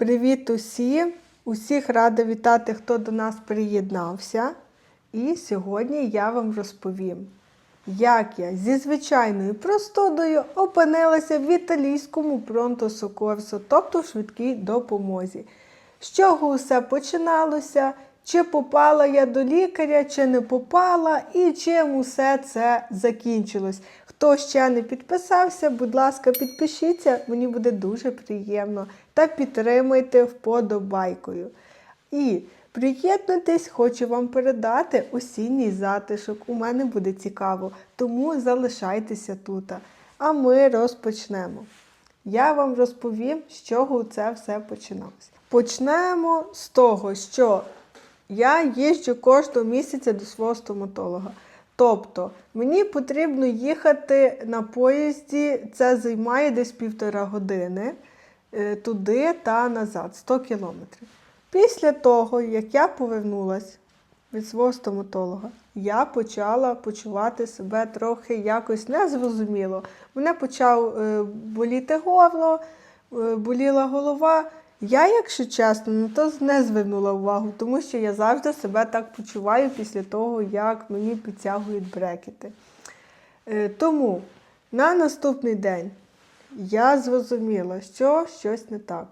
Привіт усім! Усіх рада вітати, хто до нас приєднався. І сьогодні я вам розповім, як я зі звичайною простудою опинилася в італійському пронто сокорсо, тобто в швидкій допомозі. З чого все починалося, чи попала я до лікаря, чи не попала, і чим усе це закінчилось. Хто ще не підписався, будь ласка, підпишіться, мені буде дуже приємно. Та підтримуйте вподобайкою. І приєднуйтесь, хочу вам передати осінній затишок. У мене буде цікаво, тому залишайтеся тут. А ми розпочнемо. Я вам розповім, з чого це все починалося. Почнемо з того, що я їжджу кожного місяця до свого стоматолога. Тобто мені потрібно їхати на поїзді, це займає десь півтора години туди та назад, 100 кілометрів. Після того, як я повернулася від свого стоматолога, я почала почувати себе трохи якось незрозуміло. Мене почав е, боліти горло, е, боліла голова. Я, якщо чесно, на то не звернула увагу, тому що я завжди себе так почуваю після того, як мені підтягують брекети. Е, Тому на наступний день я зрозуміла, що щось не так.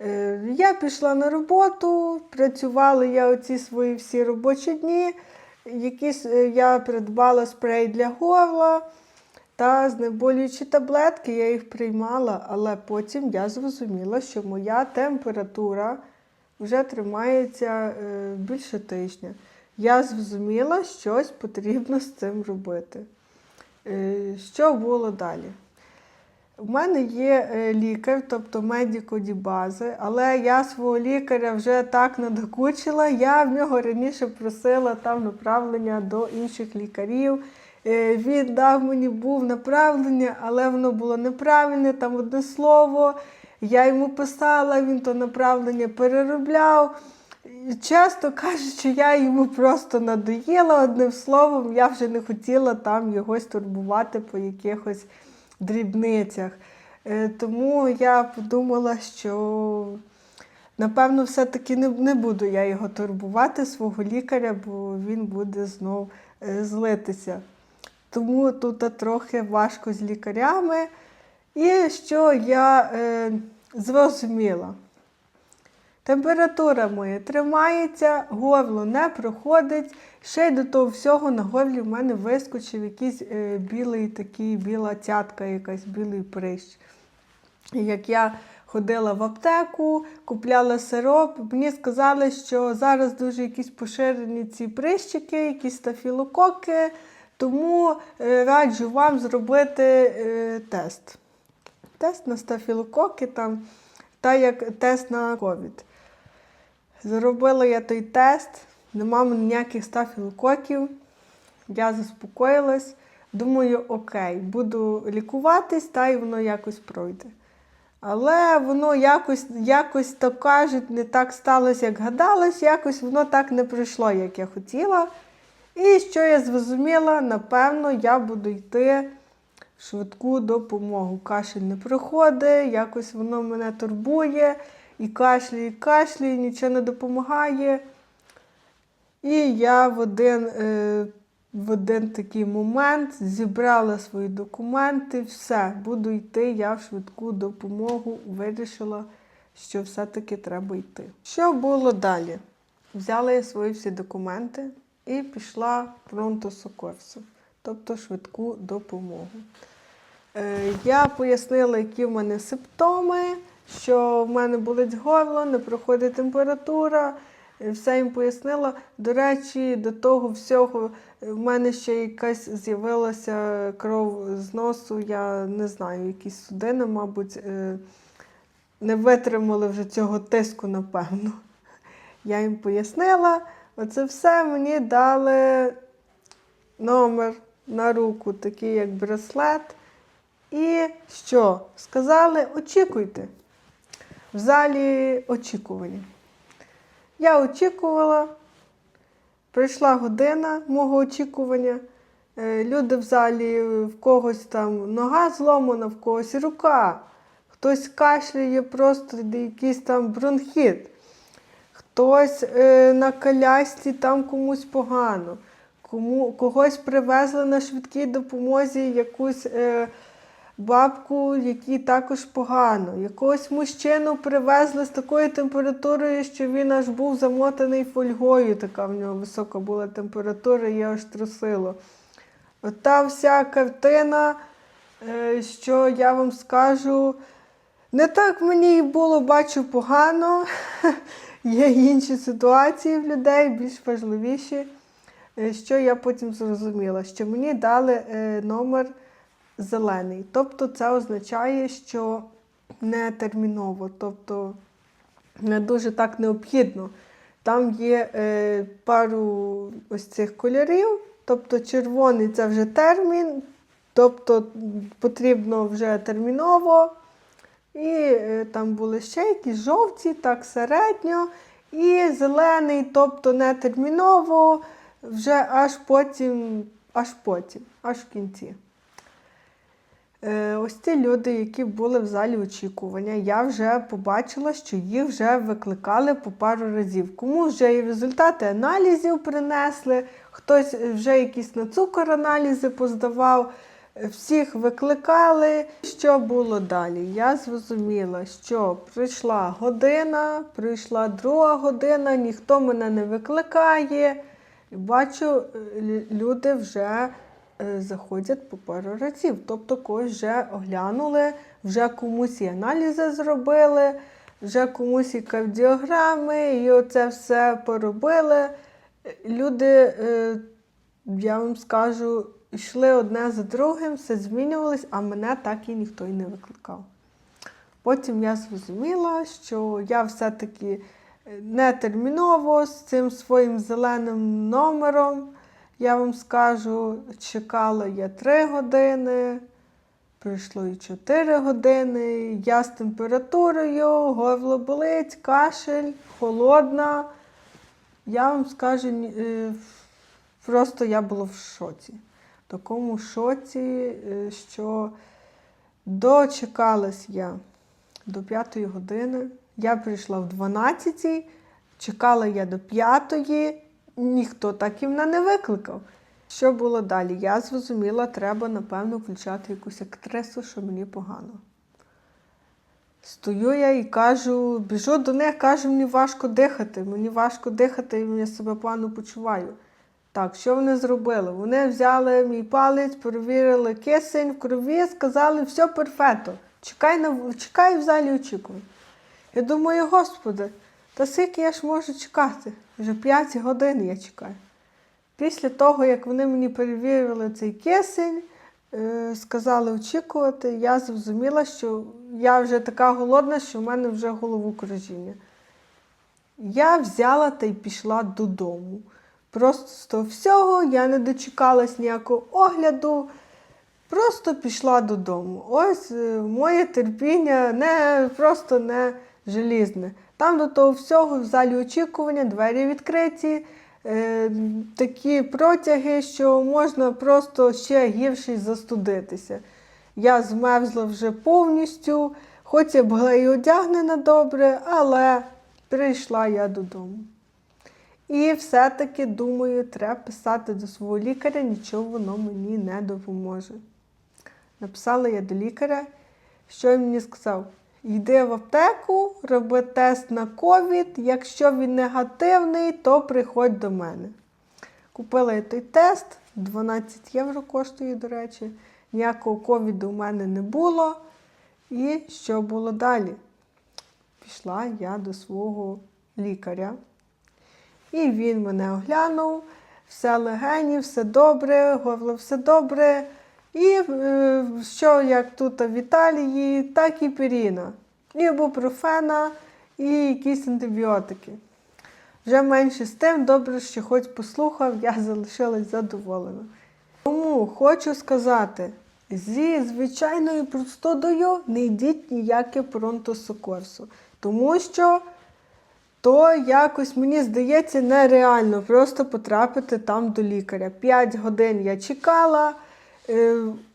Е, Я пішла на роботу, працювала я оці свої всі робочі дні. Якісь е, я придбала спрей для горла та знеболюючі таблетки, я їх приймала, але потім я зрозуміла, що моя температура вже тримається е, більше тижня. Я зрозуміла, щось потрібно з цим робити. Що було далі? У мене є е, лікар, тобто медико-дібази, але я свого лікаря вже так надокучила. Я в нього раніше просила там направлення до інших лікарів. Е, Він дав мені був направлення, але воно було неправильне, там одне слово. Я йому писала, він то направлення переробляв. І Часто кажучи, я йому просто надоїла одним словом, я вже не хотіла там його турбувати по якихось дрібницях. Е, Тому я подумала, що напевно все-таки не, не буду я його турбувати, свого лікаря, бо він буде знов е, злитися. Тому тут трохи важко з лікарями. І що я е, зрозуміла? Температура моя тримається, горло не проходить. Ще й до того всього на горлі в мене вискочив якийсь е, білий такий, біла цятка, якась білий прищ. І Як я ходила в аптеку, купляла сироп, мені сказали, що зараз дуже якісь поширені ці прищики, якісь стафілококи, тому е, раджу вам зробити е, тест. Тест на стафілококи, там, та як тест на ковід. Зробила я той тест, нема мене ніяких стафілококів. Я заспокоїлась. Думаю, окей, буду лікуватись, та й воно якось пройде. Але воно якось, якось то кажуть, не так сталося, як гадалось, якось воно так не пройшло, як я хотіла. І що я зрозуміла, напевно, я буду йти швидку допомогу. Кашель не проходить, якось воно мене турбує, і кашлює, і кашлює, нічого не допомагає. І я в один, е, в один такий момент зібрала свої документи, все, буду йти, я в швидку допомогу вирішила, що все-таки треба йти. Що було далі? Взяла я свої всі документи і пішла пронто сокорсу, тобто швидку допомогу. Е, Я пояснила, які в мене симптоми, що в мене болить горло, не проходить температура. Е, Все їм пояснила. До речі, до того всього е, в мене ще якась з'явилася кров з носу, я не знаю, якісь судини, мабуть, е, не витримали вже цього тиску, напевно. Я їм пояснила. Оце все мені дали номер на руку, такий як браслет. І що? Сказали, очікуйте. В залі очікування. Я очікувала, прийшла година мого очікування. Е, Люди в залі, в когось там нога зломана, в когось рука. хтось кашляє, просто якийсь там бронхіт, хтось е, на колясці там комусь погано, кому, когось привезли на швидкій допомозі якусь. Е, бабку, якій також погано. Якогось мужчину привезли з такою температурою, що він аж був замотаний фольгою. Така в нього висока була температура, і аж трусило. Ота вся картина, е, що я вам скажу, не так мені було, бачу погано. Є інші ситуації в людей, більш важливіші. Е, Що я потім зрозуміла? Що мені дали е, номер зелений. Тобто це означає, що не терміново, тобто не дуже так необхідно. Там є е, пару ось цих кольорів, тобто червоний це вже термін, тобто потрібно вже терміново. І е, там були ще якісь жовті, так середньо. І зелений, тобто не терміново, вже аж потім, аж потім, аж в кінці. Е, Ось ці люди, які були в залі очікування, я вже побачила, що їх вже викликали по пару разів. Кому вже і результати аналізів принесли, хтось вже якісь на цукор аналізи поздавав. Всіх викликали. Що було далі? Я зрозуміла, що прийшла година, прийшла друга година, ніхто мене не викликає. Бачу, е, люди вже заходять по пару разів. Тобто когось вже оглянули, вже комусь і аналізи зробили, вже комусь і кардіограми, і оце все поробили. Е, Люди, е, я вам скажу, йшли одне за другим, все змінювалось, а мене так і ніхто і не викликав. Потім я зрозуміла, що я все-таки е, не терміново з цим своїм зеленим номером. Я вам скажу, чекала я 3 години, пройшло і 4 години. Я з температурою, горло болить, кашель, холодна. Я вам скажу, е, просто я була в шоці. В такому шоці, е, що дочекалась я до 5 години. Я прийшла в 12, чекала я до 5, ніхто так і мене не викликав. Що було далі? Я зрозуміла, треба, напевно, включати якусь актрису, що мені погано. Стою я і кажу, біжу до них, кажу, мені важко дихати, мені важко дихати, і я себе погано почуваю. Так, що вони зробили? Вони взяли мій палець, перевірили кисень в крові, сказали, все перфекто. Чекай, на, чекай в залі очікувань. Я думаю, господи, та скільки я ж можу чекати? Вже 5 годин я чекаю. Після того, як вони мені перевірили цей кисень, е, сказали очікувати, я зрозуміла, що я вже така голодна, що в мене вже головокружіння. Я взяла та й пішла додому. Просто з того всього я не дочекалась ніякого огляду, просто пішла додому. Ось е, моє терпіння не просто не желізне. Там до того всього в залі очікування, двері відкриті, е, такі протяги, що можна просто ще гірше застудитися. Я змерзла вже повністю, хоч я була і одягнена добре, але прийшла я додому. І все-таки думаю, треба писати до свого лікаря, нічого воно мені не допоможе. Написала я до лікаря, що він мені сказав: йди в аптеку, роби тест на ковід. Якщо він негативний, то приходь до мене. Купила я той тест, 12 євро коштує, до речі. Ніякого ковіду у мене не було. І що було далі? Пішла я до свого лікаря. І він мене оглянув, все легені, все добре, горло все добре. І е, що як тут в Італії, так і піріна. І ібупрофена, і якісь антибіотики. Вже менше з тим, добре, що хоч послухав, я залишилась задоволена. Тому хочу сказати, зі звичайною простудою не йдіть ніяке пронтосокорсу, тому що то якось мені здається нереально просто потрапити там до лікаря. П'ять годин я чекала,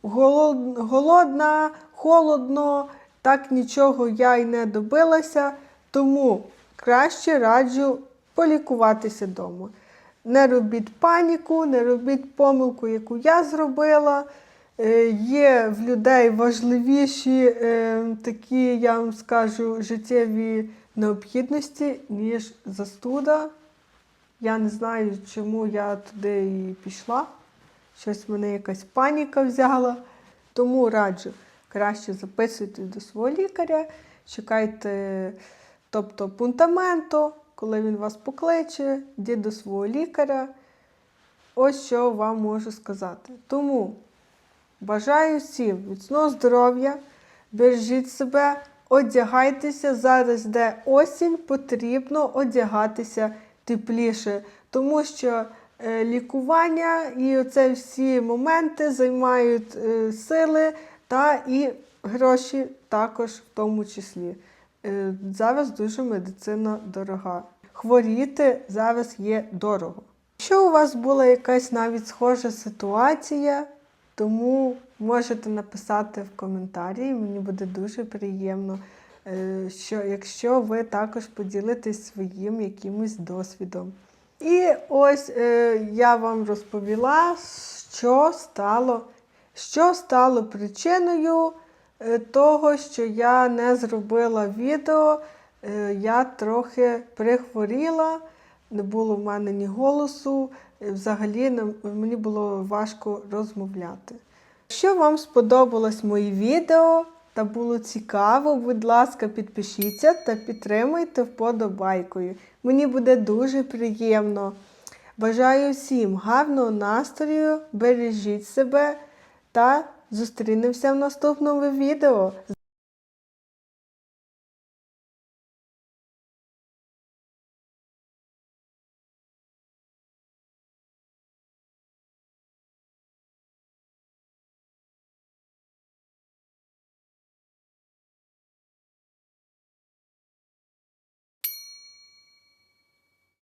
голодна, холодно, Так нічого я й не добилася, тому краще раджу полікуватися вдома. Не робіть паніку, не робіть помилку, яку я зробила. Е, Є в людей важливіші е, такі, я вам скажу, життєві необхідності, ніж застуда. Я не знаю, чому я туди і пішла. Щось мене якась паніка взяла. Тому раджу, краще записуйте до свого лікаря, чекайте, тобто пунктаменту, коли він вас покличе, йдіть до свого лікаря. Ось що вам можу сказати. Тому бажаю всім міцного здоров'я, бережіть себе, одягайтеся. Зараз, де осінь, потрібно одягатися тепліше, тому що лікування і оце всі моменти займають е, сили та і гроші також в тому числі. Е, Зараз дуже медицина дорога. Хворіти зараз є дорого. Якщо у вас була якась навіть схожа ситуація, тому можете написати в коментарі, мені буде дуже приємно, е, що якщо ви також поділитесь своїм якимось досвідом. І ось е, я вам розповіла, що стало, що стало причиною е, того, що я не зробила відео. Е, Я трохи прихворіла, не було в мене ні голосу, е, взагалі мені було важко розмовляти. Якщо вам сподобалось моє відео та було цікаво, будь ласка, підпишіться та підтримуйте вподобайкою. Мені буде дуже приємно. Бажаю всім гарного настрою, бережіть себе та зустрінемося в наступному відео.